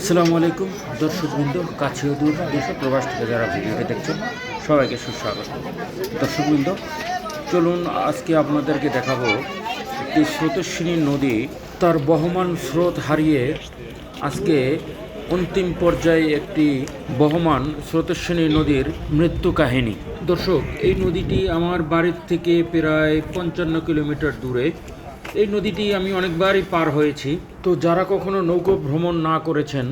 আসসালামু আলাইকুম দর্শক বৃন্দ কাছে দূর দেশে প্রবাস থেকে যারা ভিডিওটি দেখছেন, সবাইকে সুস্বাগত। দর্শক বৃন্দ চলুন আজকে আপনাদেরকে দেখাবো একটি স্রোতস্বিনী নদী, তার বহমান স্রোত হারিয়ে আজকে অন্তিম পর্যায়ে একটি বহমান স্রোতস্বিনী নদীর মৃত্যু কাহিনী। দর্শক, এই নদীটি আমার বাড়ির থেকে প্রায় পঞ্চান্ন কিলোমিটার দূরে এই নদীটি আমি অনেকবারই পার হয়েছি। তো যারা কখনো নৌকো ভ্রমণ না করেছেন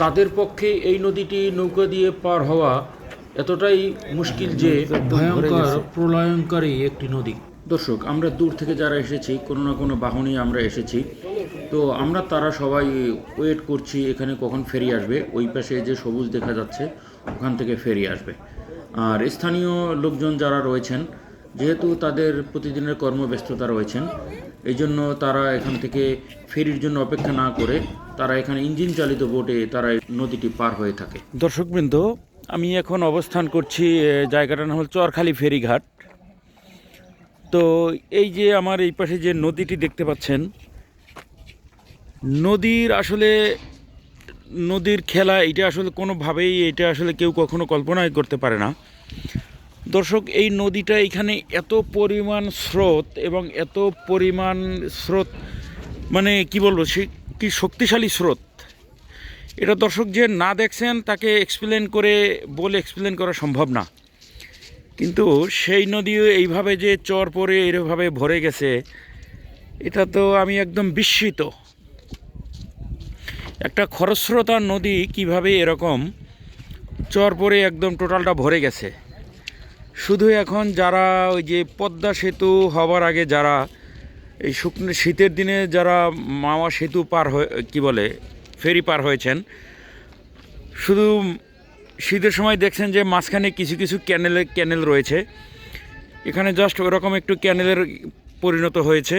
তাদের পক্ষে এই নদীটি নৌকা দিয়ে পার হওয়া এতটাই মুশকিল যে ভয়ঙ্কর প্রলয়ঙ্করী একটি নদী। দর্শক আমরা দূর থেকে যারা এসেছি কোনো না কোনো বাহনে আমরা এসেছি। তো আমরা তারা সবাই ওয়েট করছি এখানে কখন ফেরি আসবে। ওই পাশে যে সবুজ দেখা যাচ্ছে ওখান থেকে ফেরি আসবে। আর স্থানীয় লোকজন যারা রয়েছেন যেহেতু তাদের প্রতিদিনের কর্মব্যস্ততা রয়েছেন এই জন্য তারা এখান থেকে ফেরির জন্য অপেক্ষা না করে তারা এখানে ইঞ্জিন চালিত বোটে তারা নদীটি পার হয়ে থাকে। দর্শকবৃন্দ, আমি এখন অবস্থান করছি জায়গাটার নাম হল চরখালি ফেরিঘাট। তো এই যে আমার এই পাশে যে নদীটি দেখতে পাচ্ছেন, নদীর আসলে নদীর খেলা, এটা আসলে কোনোভাবেই, এটা আসলে কেউ কখনো কল্পনাই করতে পারে না। দর্শক, এই নদীটা এখানে এত পরিমাণ স্রোত এবং এত পরিমাণ স্রোত মানে কি বলব, সে কি শক্তিশালী স্রোত। এটা দর্শক যে না দেখছেন, তাকে এক্সপ্লেন করে, বলে এক্সপ্লেন করা সম্ভব না। কিন্তু সেই নদীও এইভাবে যে চর পরে এইভাবে ভরে গেছে, এটা তো আমি একদম বিস্মিত। একটা খরস্রোতা নদী কীভাবে এরকম চর পরে একদম টোটালটা ভরে গেছে? শুধু এখন যারা ওই যে পদ্মা সেতু হবার আগে যারা এই শুকনো শীতের দিনে যারা মাওয়া সেতু পার হয়ে, কী বলে, ফেরি পার হয়েছেন, শুধু শীতের সময় দেখছেন যে মাঝখানে কিছু কিছু ক্যানেলে, ক্যানেল রয়েছে। এখানে জাস্ট ওরকম একটু ক্যানেলের পরিণত হয়েছে।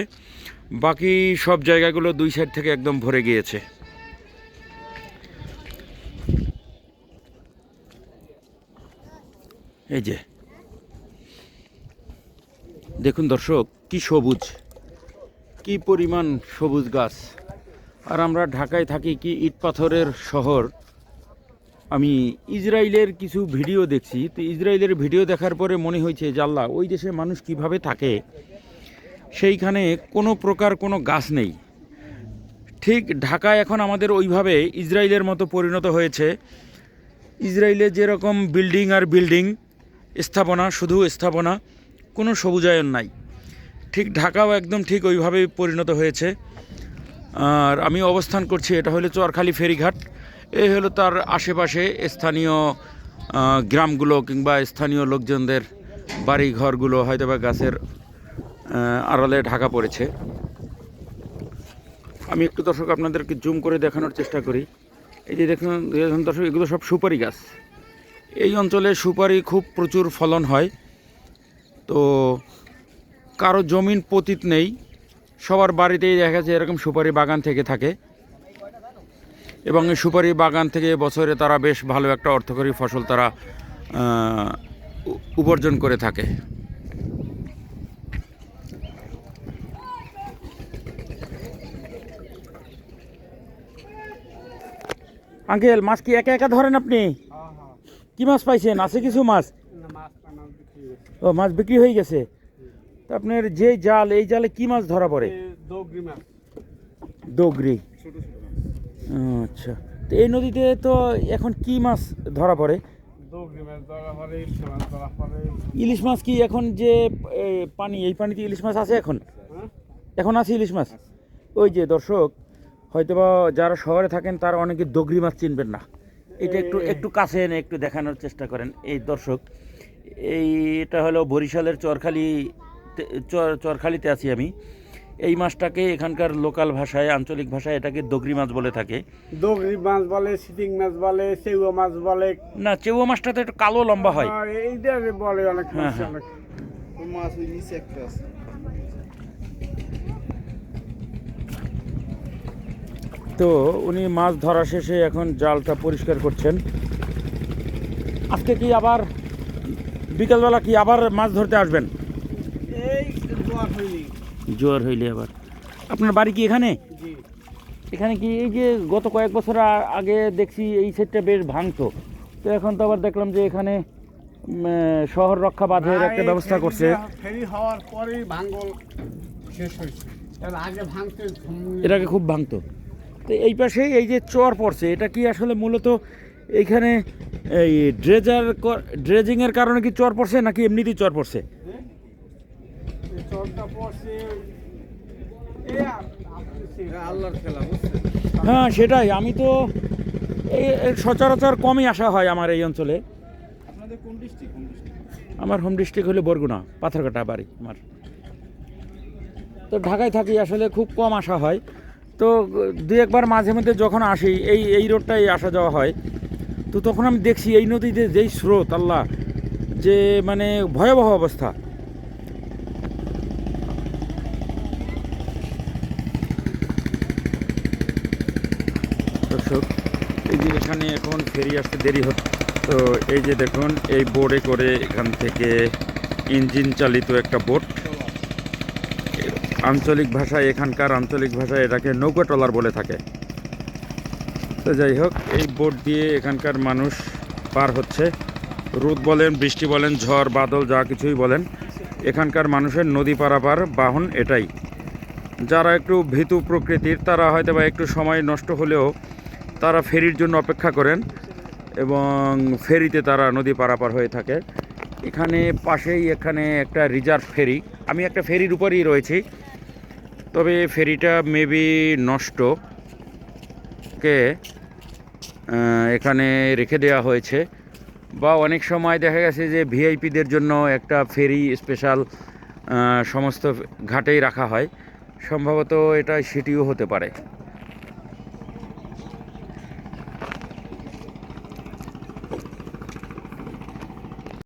বাকি সব জায়গাগুলো দুই সাইড থেকে একদম ভরে গিয়েছে। এই যে দেখুন দর্শক, কি সবুজ, কি পরিমাণ সবুজ গাছ। আর আমরা ঢাকায় থাকি কি ইট পাথরের শহর। আমি ইসরায়েলের কিছু ভিডিও দেখছি। তো ইসরায়েলের ভিডিও দেখার পরে মনে হয়েছে, জাল্লা, ওই দেশে মানুষ কীভাবে থাকে? সেইখানে কোনো প্রকার কোনো গাছ নেই। ঠিক ঢাকায় এখন আমাদের ওইভাবে ইসরায়েলের মতো পরিণত হয়েছে। ইসরায়েলে যেরকম বিল্ডিং আর বিল্ডিং, স্থাপনা, শুধু স্থাপনা কোনো সবুজায়ন নাই। ঠিক ঢাকাও একদম ঠিক ওইভাবেই পরিণত হয়েছে। আর আমি অবস্থান করছি, এটা হলো চরখালি ফেরিঘাট। এই হলো তার আশেপাশে স্থানীয় গ্রামগুলো কিংবা স্থানীয় লোকজনদের বাড়ি ঘরগুলো হয়তো বা গাছের আড়ালে ঢাকা পড়েছে। আমি একটু দর্শক আপনাদেরকে জুম করে দেখানোর চেষ্টা করি। এই যে দেখুন দর্শক, এগুলো সব সুপারি গাছ। এই অঞ্চলে সুপারি খুব প্রচুর ফলন হয়। তো কারও জমিন পতিত নেই সবার বাড়িতেই দেখা যাচ্ছে এরকম সুপারি বাগান থেকে থাকে। এবং এই সুপারি বাগান থেকে বছরে তারা বেশ ভালো একটা অর্থকরী ফসল তারা উপার্জন করে থাকে। আঙ্কেল মাছ কি একা একা ধরেন আপনি? কি মাছ পাইছেন? আছে কিছু মাছ? ও মাছ বিক্রি হয়ে গেছে। আপনার যে জাল এই জালে কি মাছ ধরা পড়ে? ডোগরি আচ্ছা। তো এই নদীতে তো এখন কি মাছ ধরা পড়ে? ইলিশ মাছ কি এখন যে পানি এই পানিতে ইলিশ মাছ আছে এখন? এখন আছে ইলিশ মাছ? ওই যে দর্শক হয়তোবা যারা শহরে থাকেন তারা অনেকে দগরি মাছ চিনবেন না। এটা একটু একটু কাছে এনে একটু দেখানোর চেষ্টা করেন। এই দর্শক এই এটা হলো বরিশালের চরখালি চর- চরখালিতে আছি আমি। এই মাছটাকে এখানকার লোকাল ভাষায় আঞ্চলিক ভাষায় এটাকে দগরি মাছ বলে থাকে। দগরি মাছ বলে সিটিং মাছ বলে চেউয়া মাছ বলে। না চেউয়া মাছটা তো একটু কালো লম্বা হয়। আর এইটা বলে অনেক হ্যাঁ, মাছ হ্যাঁ। অনেক। মাছ ওই নিচে একটা আছে। তো উনি মাছ ধরা শেষে এখন জালটা পরিষ্কার করছেন। আজকে কি আবার বিকালবেলা কি আবার মাছ ধরতে আসবেন? এই জোয়ার জোয়ার হইলে আবার। আপনার বাড়ি কি এখানে? এখানে কি এই যে গত কয়েক বছর আগে দেখছি এই সেটটা বেশ ভাঙতো। তো এখন তো আবার দেখলাম যে এখানে শহর রক্ষা বাঁধের একটা ব্যবস্থা করছে। ফেরি হওয়ার পরেই ভাঙ্গল শেষ হয়েছে। আগে ভাঙতে এটাকে খুব ভাঙতো। তো এই পাশে এই যে চর পড়ছে এটা কি আসলে মূলত এইখানে এই ড্রেজার ড্রেজিংয়ের কারণে কি চর পড়ছে নাকি এমনিতেই চর পড়ছে? হ্যাঁ সেটাই। আমি তো এই সচরাচর কমই আসা হয় আমার এই অঞ্চলে। আমার হোম ডিস্ট্রিক্ট হলো বরগুনা পাথরকাটা বাড়ি আমার। তো ঢাকায় থাকি আসলে খুব কম আসা হয়। তো দু একবার মাঝে মধ্যে যখন আসি এই এই রোডটাই আসা যাওয়া হয়। তো তখন আমি দেখছি এই নদীতে যেই স্রোত, আল্লাহ, যে মানে ভয়াবহ অবস্থা। দর্শক, এই যে এখানে এখন ফেরি আসতে দেরি হচ্ছে। তো এই যে দেখুন, এই বোর্ডে করে এখান থেকে ইঞ্জিন চালিত একটা বোট। আঞ্চলিক ভাষায়, এখানকার আঞ্চলিক ভাষায় এটাকে নৌকা ট্রলার বলে থাকে। তো যাই হোক, এই বোট দিয়ে এখানকার মানুষ পার হচ্ছে। রোদ বলেন, বৃষ্টি বলেন, ঝড়, বাদল, যা কিছুই বলেন, এখানকার মানুষের নদী পারাপার বাহন এটাই। যারা একটু ভীতু প্রকৃতির, তারা হয়তো বা একটু সময় নষ্ট হলেও তারা ফেরির জন্য অপেক্ষা করেন এবং ফেরিতে তারা নদী পারাপার হয়ে থাকে। এখানে পাশেই এখানে একটা রিজার্ভ ফেরি। আমি একটা ফেরির উপরেই রয়েছি, তবে ফেরিটা মেবি নষ্ট। কে? এখানে রেখে দেওয়া হয়েছে। বা অনেক সময় দেখা গেছে যে ভিআইপিদের জন্য একটা ফেরি স্পেশাল সমস্ত ঘাটেই রাখা হয়। সম্ভবত এটা সেটিও হতে পারে।